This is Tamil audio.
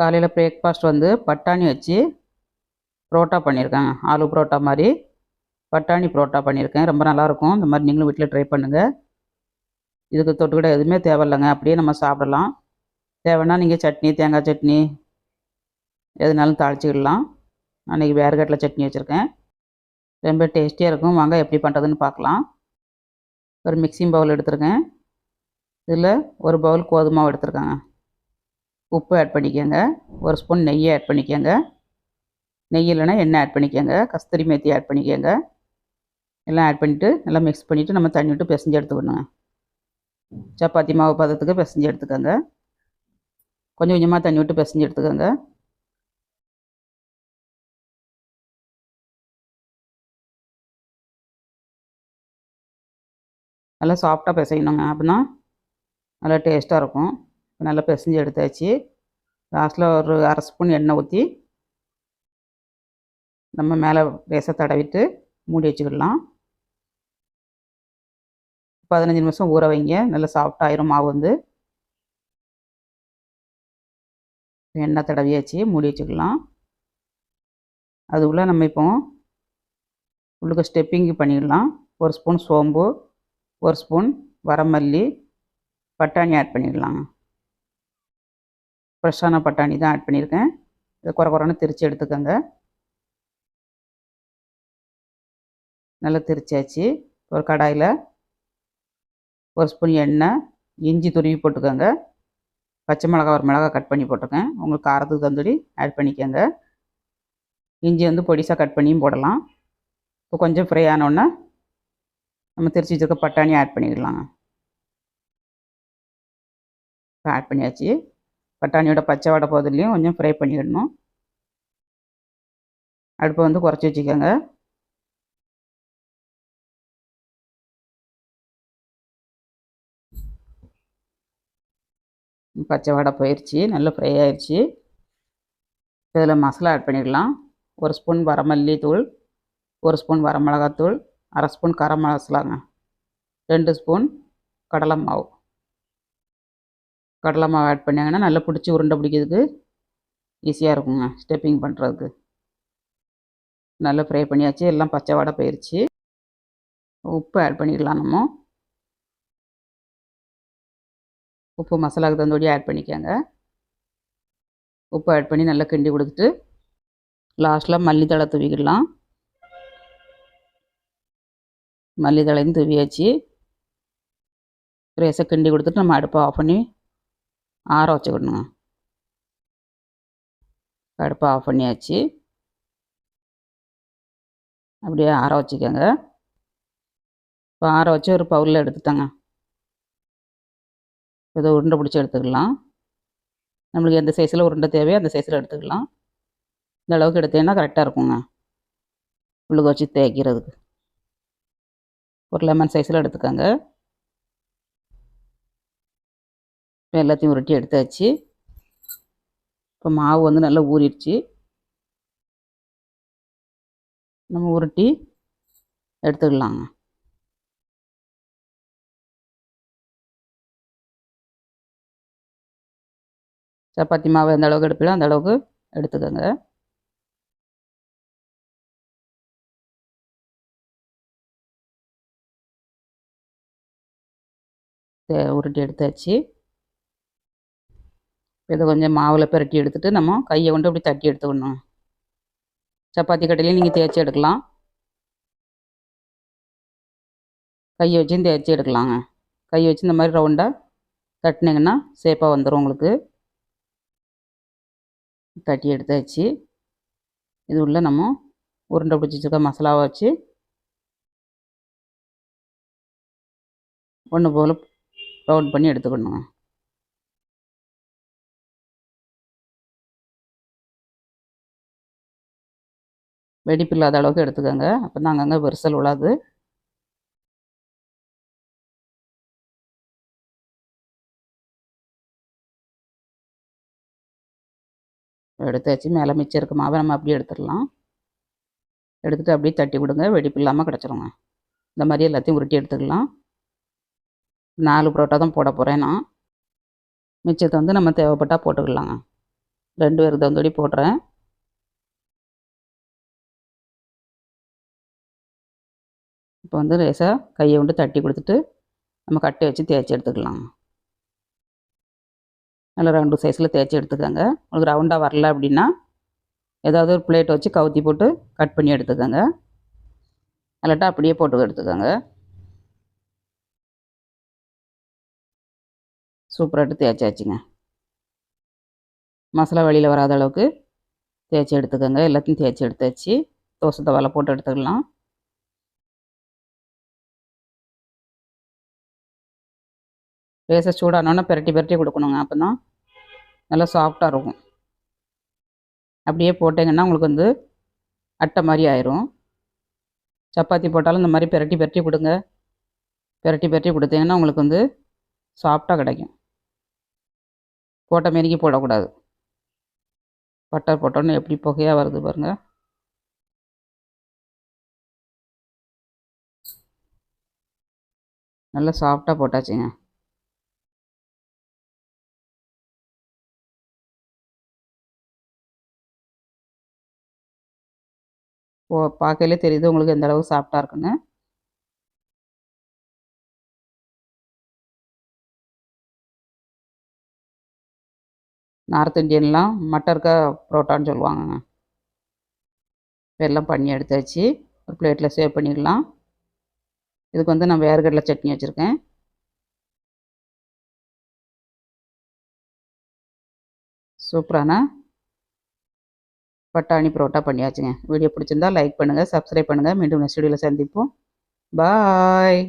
காலையில் பிரேக்ஃபாஸ்ட் வந்து பட்டாணி வச்சு புரோட்டா பண்ணியிருக்கேன் ஆலு புரோட்டா மாதிரி. பட்டாணி புரோட்டா பண்ணியிருக்கேன். ரொம்ப நல்லாயிருக்கும். இந்த மாதிரி நீங்களும் வீட்டில் ட்ரை பண்ணுங்கள் இதுக்கு தொட்டுக்கிட எதுவுமே தேவையில்லைங்க. அப்படியே நம்ம சாப்பிடலாம். தேவைன்னா நீங்கள் சட்னி தேங்காய் சட்னி எதுனாலும் தாளிச்சிக்கிடலாம். அன்றைக்கி வேர்கடலை சட்னி வச்சுருக்கேன். ரொம்ப டேஸ்டியாக இருக்கும். வாங்க எப்படி பண்ணுறதுன்னு பார்க்கலாம். ஒரு மிக்சிங் பவுல் எடுத்துருக்கேன். இதில் ஒரு பவுல் கோதுமாவு எடுத்துருக்கேங்க. உப்பு ஆட் பண்ணிக்கோங்க. ஒரு ஸ்பூன் நெய்யை ஆட் பண்ணிக்கோங்க. நெய் இல்லைன்னா எண்ணெய் ஆட் பண்ணிக்கோங்க. கஸ்தூரி மேத்தி ஆட் பண்ணிக்கோங்க. எல்லாம் ஆட் பண்ணிவிட்டு நல்லா மிக்ஸ் பண்ணிவிட்டு நம்ம தண்ணி விட்டு பிசைஞ்சு எடுத்துக்கணுங்க. சப்பாத்தி மாவு பதத்துக்கு பிசைஞ்சு எடுத்துக்கோங்க. கொஞ்சம் கொஞ்சமாக தண்ணி விட்டு பிசைஞ்சு எடுத்துக்கோங்க. நல்லா சாஃப்டாக பிசையணுங்க அப்படின்னா நல்லா டேஸ்ட்டாக இருக்கும். நல்லா பிசைஞ்சு எடுத்தாச்சு. லாஸ்ட்டில் ஒரு அரை ஸ்பூன் எண்ணெய் ஊற்றி நம்ம மேலே லேசாக தடவிட்டு மூடி வச்சுக்கிடலாம். பதினஞ்சு நிமிஷம் ஊற வைங்க. நல்லா சாஃப்டாயிரும் மாவு வந்து. எண்ணெய் தடவியாச்சு மூடி வச்சுக்கலாம் அதுக்குள்ளே நம்ம இப்போ உள்ளுக்கு ஸ்டெப்பிங் பண்ணிடலாம். ஒரு ஸ்பூன் சோம்பு ஒரு ஸ்பூன் வரமல்லி பட்டாணி ஆட் பண்ணிடலாங்க ஃப்ரெஷ்ஷான பட்டாணி தான் ஆட் பண்ணியிருக்கேன். இதை குறை குறைன்னு திரித்து எடுத்துக்கோங்க. நல்லா திரிச்சாச்சு. ஒரு கடாயில் ஒரு ஸ்பூன் எண்ணெய் இஞ்சி துருவி போட்டுக்கோங்க. பச்சை மிளகா ஒரு மிளகா கட் பண்ணி போட்டிருக்கேன். உங்களுக்கு காரத்துக்கு தந்துடி ஆட் பண்ணிக்கோங்க. இஞ்சி வந்து பொடிசாக கட் பண்ணியும் போடலாம். இப்போ கொஞ்சம் ஃப்ரை ஆனோடனே நம்ம திரிச்சு வச்சுருக்க பட்டாணி ஆட் பண்ணிடலாங்க. ஆட் பண்ணியாச்சு. பட்டாணியோட பச்சை வடை போதிலையும் கொஞ்சம் ஃப்ரை பண்ணிடணும். அடுப்பை வந்து குறைச்சி வச்சுக்கோங்க. பச்சை வடை போயிடுச்சு நல்லா ஃப்ரை ஆயிடுச்சு இதில் மசாலா ஆட் பண்ணிடலாம். ஒரு ஸ்பூன் வரமல்லி தூள் ஒரு ஸ்பூன் வரமிளகாத்தூள் அரை ஸ்பூன் கரம் மசாலாங்க. ரெண்டு ஸ்பூன் கடலை மாவு. கடலை மாவு ஆட் பண்ணிங்கன்னா நல்லா பிடிச்சி உருண்டை பிடிக்கிறதுக்கு ஈஸியாக இருக்குங்க. ஸ்டெப்பிங் பண்ணுறதுக்கு நல்லா ஃப்ரை பண்ணியாச்சு. எல்லாம் பச்சை வடை போயிடுச்சு உப்பு ஆட் பண்ணிக்கலாம் நம்ம. உப்பு மசாலாவுக்கு தகுந்தபடி ஆட் பண்ணிக்கோங்க. உப்பு ஆட் பண்ணி நல்லா கிண்டி கொடுத்துட்டு லாஸ்ட்டில் மல்லித்தழை தூவிக்கிடலாம் மல்லித்தழையும் தூவியாச்சு. ரேசை கிண்டி கொடுத்துட்டு நம்ம அடுப்பை ஆஃப் பண்ணி ஆற வச்சுக்கணுங்க. அடுப்பை ஆஃப் பண்ணியாச்சு. அப்படியே ஆற வச்சுக்கோங்க. இப்போ ஆற வச்சு ஒரு பவுலில் எடுத்துட்டாங்க. இதை உருண்டை பிடிச்சி எடுத்துக்கலாம். நம்மளுக்கு எந்த சைஸில் உருண்டை தேவையோ அந்த சைஸில் எடுத்துக்கலாம். இந்த அளவுக்கு எடுத்தீங்கன்னா கரெக்டாக இருக்குங்க. உள்ளுக்கு வச்சு தேய்க்கிறதுக்கு. ஒரு லெமன் சைஸில் எடுத்துக்கோங்க. இப்போ எல்லாத்தையும் உருட்டி எடுத்தாச்சு. இப்போ மாவு வந்து நல்லா ஊறிடுச்சு. நம்ம உருட்டி எடுத்துக்கலாங்க. சப்பாத்தி மாவு எந்த அளவுக்கு எடுப்பீங்களோ அந்த அளவுக்கு எடுத்துக்கோங்க. உருட்டி எடுத்தாச்சு. இதை கொஞ்சம் மாவில் பிரட்டி எடுத்துகிட்டு நம்ம கையை கொண்டு அப்படி தட்டி எடுத்துக்கணும். சப்பாத்தி கட்டையிலையும் நீங்கள் தேய்ச்சி எடுக்கலாம். கையை வச்சும் தேய்ச்சி எடுக்கலாங்க. கையை வச்சு இந்த மாதிரி ரவுண்டாக தட்டினீங்கன்னா சேஃபாக வந்துடும் உங்களுக்கு. தட்டி எடுத்தாச்சு. இது உள்ள நம்ம உருண்டை பிடிச்சி வச்சுருக்க மசாலாவை வச்சு ஒன்று போல் ரவுண்ட் பண்ணி எடுத்துக்கணுங்க வெடிப்பு இல்லாத அளவுக்கு எடுத்துக்கோங்க. அப்போ தான் அங்கங்கே விரிசல் விழாது எடுத்தாச்சு மேலே மிச்சம் இருக்க மாவை நம்ம அப்படியே எடுத்துடலாம். எடுத்துகிட்டு அப்படியே தட்டி விடுங்க. வெடிப்பு இல்லாமல் கிடச்சிருங்க. இந்த மாதிரி எல்லாத்தையும் உருட்டி எடுத்துக்கலாம். நாலு புரோட்டா தான் போட போகிறேன் நான். மிச்சத்தை வந்து நம்ம தேவைப்பட்டால் போட்டுக்கலாங்க. ரெண்டு பேருக்கு தகுந்தபடி போடுறேன். இப்போ வந்து லேசாக கையை விட்டு தட்டி கொடுத்துட்டு நம்ம கட்டை வச்சு தேய்ச்சி எடுத்துக்கலாம். நல்லா ரவுண்டு சைஸில் தேய்ச்சி எடுத்துக்கோங்க. உங்களுக்கு ரவுண்டாக வரல அப்படின்னா ஏதாவது ஒரு பிளேட் வச்சு கவுத்தி போட்டு கட் பண்ணி எடுத்துக்கோங்க. இல்லாட்டா அப்படியே போட்டு எடுத்துக்கோங்க. சூப்பராகிட்டு தேய்ச்சாச்சுங்க. மசாலா வெளியில் வராத அளவுக்கு தேய்ச்சி எடுத்துக்கோங்க. எல்லாத்தையும் தேய்ச்சி எடுத்தாச்சு. தோசை தவாலை போட்டு எடுத்துக்கலாம். லேசாக சூடானோன்னா பெரட்டி பெரட்டி கொடுக்கணுங்க. அப்போ தான் நல்லா சாஃப்டாக இருக்கும். அப்படியே போட்டிங்கன்னா உங்களுக்கு வந்து அட்டை மாதிரி ஆயிரும். சப்பாத்தி போட்டாலும் இந்த மாதிரி பெரட்டி பெரட்டி கொடுங்க. பெரட்டி பெரட்டி கொடுத்தீங்கன்னா உங்களுக்கு வந்து சாஃப்டாக கிடைக்கும். போட்ட மாரிக்கு போடக்கூடாது. பட்டர் போட்டோன்னு எப்படி புகையாக வருது பாருங்கள் நல்லா சாஃப்டாக போட்டாச்சுங்க. ஓ பார்க்கையிலே தெரியுது உங்களுக்கு எந்த அளவுக்கு சாஃப்டாக இருக்குன்னு. நார்த் இந்தியன்லாம் மட்டர்க்கா புரோட்டான்னு சொல்லுவாங்கங்க. எல்லாம் பண்ணி எடுத்தாச்சு ஒரு பிளேட்டில் சேவ் பண்ணிடலாம். இதுக்கு வந்து நான் வேர்கடலை சட்னி வச்சுருக்கேன். சூப்பரான பட்டாணி பரோட்டா பண்ணியாச்சுங்க. வீடியோ பிடிச்சிருந்தா லைக் பண்ணுங்கள் சப்ஸ்கிரைப் பண்ணுங்கள் மீண்டும் நெக்ஸ்ட் வீடியோவில் சந்திப்போம். பாய்